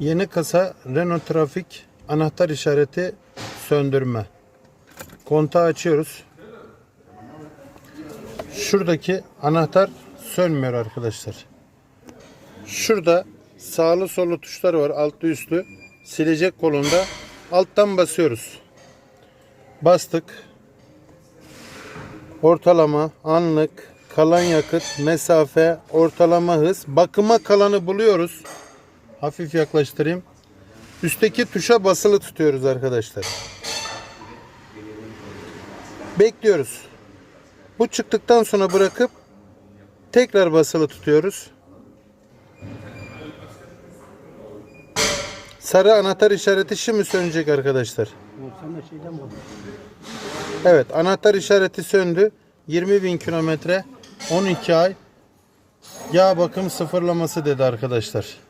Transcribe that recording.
Yeni kasa Renault Trafik anahtar işareti söndürme. Kontağı açıyoruz. Şuradaki anahtar sönmüyor arkadaşlar. Şurada sağlı sollu tuşları var altlı üstlü. Silecek kolunda alttan basıyoruz. Bastık. Ortalama, anlık, kalan yakıt, mesafe, ortalama hız, bakıma kalanı buluyoruz. Hafif yaklaştırayım. Üstteki tuşa basılı tutuyoruz arkadaşlar. Bekliyoruz. Bu çıktıktan sonra bırakıp tekrar basılı tutuyoruz. Sarı anahtar işareti şimdi sönecek arkadaşlar. Evet anahtar işareti söndü. 20 bin kilometre 12 ay yağ bakım sıfırlaması dedi arkadaşlar.